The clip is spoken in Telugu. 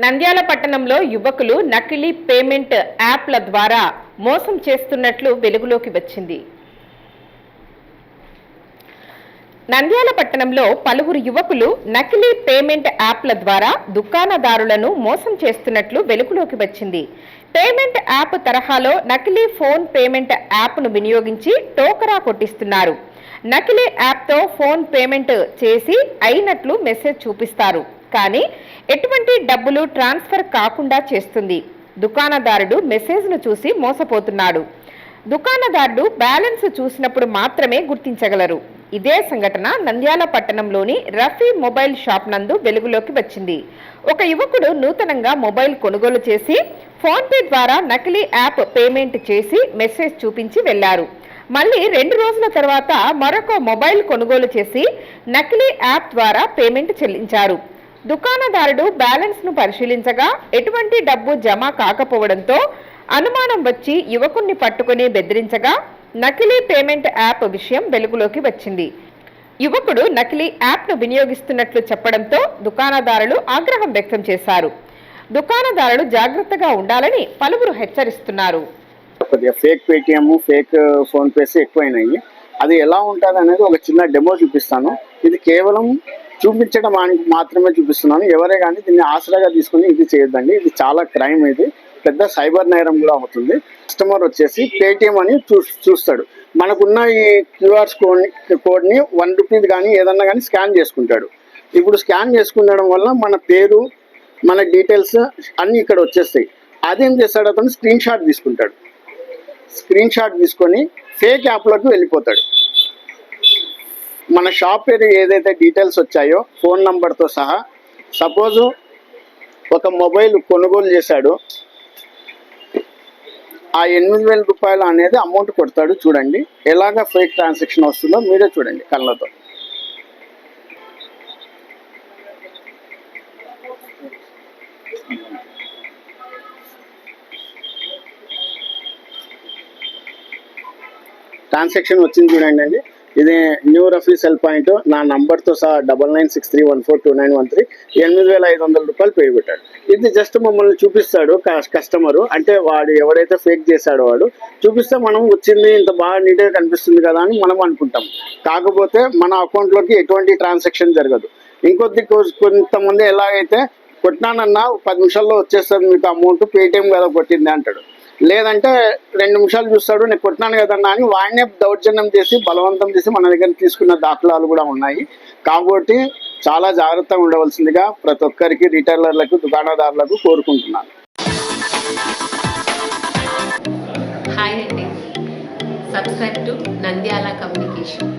నంద్యాల పట్టణంలో యువకులు నకిలీ పేమెంట్ యాప్ల ద్వారా మోసం చేస్తున్నట్లు వెలుగులోకి వచ్చింది. నంద్యాల పట్టణంలో పలువురు యువకులు నకిలీ పేమెంట్ యాప్ల ద్వారా దుకాణదారులను మోసం చేస్తున్నట్లు వెలుగులోకి వచ్చింది. పేమెంట్ యాప్ తరహాలో నకిలీ ఫోన్ పేమెంట్ యాప్ను వినియోగించి టోకరా కొట్టిస్తున్నారు. నకిలీ యాప్తో ఫోన్ పేమెంట్ చేసి అయినట్లు మెసేజ్ చూపిస్తారు. కానీ ఎటువంటి డబ్బులు ట్రాన్స్ఫర్ కాకుండా చేస్తుంది. దుకాణదారుడు మెసేజ్ను చూసి మోసపోతున్నాడు. దుకాణదారుడు బ్యాలెన్స్ చూసినప్పుడు మాత్రమే గుర్తించగలరు. ఇదే సంఘటన నంద్యాల పట్టణంలోని రఫీ మొబైల్ షాప్ నందు వెలుగులోకి వచ్చింది. ఒక యువకుడు నూతనంగా మొబైల్ కొనుగోలు చేసి ఫోన్పే ద్వారా నకిలీ యాప్ పేమెంట్ చేసి మెసేజ్ చూపించి వెళ్ళారు మళ్ళీ రెండు రోజుల తర్వాత మరొక మొబైల్ కొనుగోలు చేసి నకిలీ యాప్ ద్వారా పేమెంట్ చెల్లించారు. దుకాణదారుడు బ్యాలెన్స్ను పరిశీలించగా ఎటువంటి డబ్బు జమ కాకపోవడంతో అనుమానం వచ్చి యువకుణ్ణి పట్టుకుని బెదిరించగా నకిలీ పేమెంట్ యాప్ విషయం వెలుగులోకి వచ్చింది. యువకుడు నకిలీ యాప్ను వినియోగిస్తున్నట్లు చెప్పడంతో దుకాణదారులు ఆగ్రహం వ్యక్తం చేశారు. దుకాణదారులు జాగ్రత్తగా ఉండాలని పలువురు హెచ్చరిస్తున్నారు. కొద్దిగా ఫేక్ పేటిఎం ఫేక్ ఫోన్పేస్ ఎక్కువైనాయి. అది ఎలా ఉంటుంది అనేది ఒక చిన్న డెమో చూపిస్తాను. ఇది కేవలం చూపించడానికి మాత్రమే చూపిస్తున్నాను. ఎవరే కానీ దీన్ని ఆసరాగా తీసుకుని ఇది చేయొద్దండి. ఇది చాలా క్రైమ్ ఇది. పెద్ద సైబర్ నేరం కూడా అవుతుంది. కస్టమర్ వచ్చేసి పేటిఎం అని చూ చూస్తాడు. మనకున్న ఈ క్యూఆర్ కోడ్ కోడ్ని వన్ రూపీది కానీ ఏదన్నా కానీ స్కాన్ చేసుకుంటాడు. ఇప్పుడు స్కాన్ చేసుకుండడం వల్ల మన పేరు మన డీటెయిల్స్ అన్నీ ఇక్కడ వచ్చేస్తాయి. అదేం చేస్తాడు అతను స్క్రీన్ షాట్ తీసుకుంటాడు. స్క్రీన్ షాట్ తీసుకొని ఫేక్ యాప్లోకి వెళ్ళిపోతాడు. మన షాప్ పేరు ఏదైతే డీటెయిల్స్ వచ్చాయో ఫోన్ నంబర్తో సహా సపోజు ఒక మొబైల్ కొనుగోలు చేశాడు. ఆ ఎనిమిది వేల రూపాయలు అనేది అమౌంట్ కొడతాడు చూడండి. ఎలాగ ఫేక్ ట్రాన్సాక్షన్ వస్తుందో మీరే చూడండి కళ్ళతో. ట్రాన్సాక్షన్ వచ్చింది చూడండి అండి ఇది న్యూ రఫీ సెల్ పాయింట్. నా నంబర్తో సహా double nine six three one four two nine one three ఎనిమిది వేల ఐదు వందల రూపాయలు పే పెట్టాడు. ఇది జస్ట్ మమ్మల్ని చూపిస్తాడు కస్టమరు అంటే వాడు ఎవడైతే ఫేక్ చేశాడో వాడు చూపిస్తే మనం వచ్చింది ఇంత బాగా నీట్గా కనిపిస్తుంది కదా అని మనం అనుకుంటాం. కాకపోతే మన అకౌంట్లోకి ఎటువంటి ట్రాన్సాక్షన్ జరగదు. ఇంకొద్ది కొంతమంది ఎలాగైతే కొట్టినానన్నా పది నిమిషాల్లో వచ్చేస్తుంది మీకు అమౌంట్ పేటిఎం కదా కొట్టింది అంటాడు. లేదంటే రెండు నిమిషాలు చూస్తాడు నేను కొట్టినాను కదన్నా అని వాడినే దౌర్జన్యం చేసి బలవంతం చేసి మన దగ్గర తీసుకున్న దాఖలాలు కూడా ఉన్నాయి. కాబట్టి చాలా జాగ్రత్తగా ఉండవలసిందిగా ప్రతి ఒక్కరికి రిటైలర్లకు దుకాణదారులకు కోరుకుంటున్నాను. హాయ్ అండి. Subscribe to Nandyala communication.